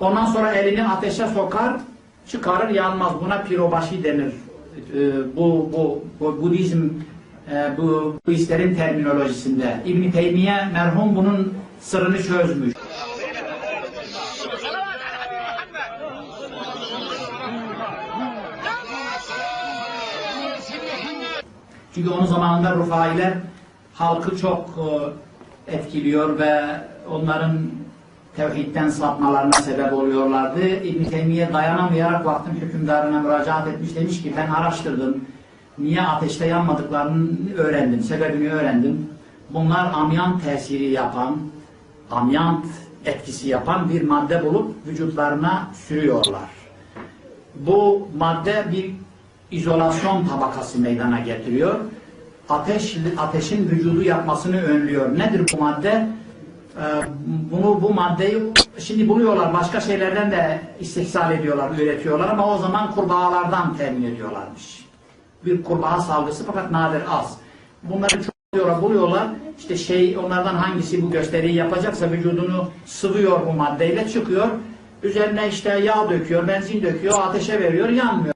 Ondan sonra elini ateşe sokar, çıkarır yanmaz. Buna pirobaşi denir. Ee, bu, bu, bu Budizm e, bu, bu işlerin terminolojisinde. İbn Teymiye merhum bunun sırrını çözmüş. Çünkü onun zamanında Rufailer halkı çok e, etkiliyor ve onların tevhidden sapmalarına sebep oluyorlardı. İbn-i Teymiye dayanamayarak vaktin hükümdarına müracaat etmiş. Demiş ki ben araştırdım. Niye ateşte yanmadıklarını öğrendim. Sebebini öğrendim. Bunlar amyant tesiri yapan, amyant etkisi yapan bir madde bulup vücutlarına sürüyorlar. Bu madde bir izolasyon tabakası meydana getiriyor. Ateş, ateşin vücudu yapmasını önlüyor. Nedir bu madde? Ee, bunu bu maddeyi şimdi buluyorlar. Başka şeylerden de istihsal ediyorlar, üretiyorlar ama o zaman kurbağalardan temin ediyorlarmış. Bir kurbağa salgısı fakat nadir az. Bunları çok buluyorlar, buluyorlar. İşte şey onlardan hangisi bu gösteriyi yapacaksa vücudunu sıvıyor bu maddeyle çıkıyor. Üzerine işte yağ döküyor, benzin döküyor, ateşe veriyor, yanmıyor.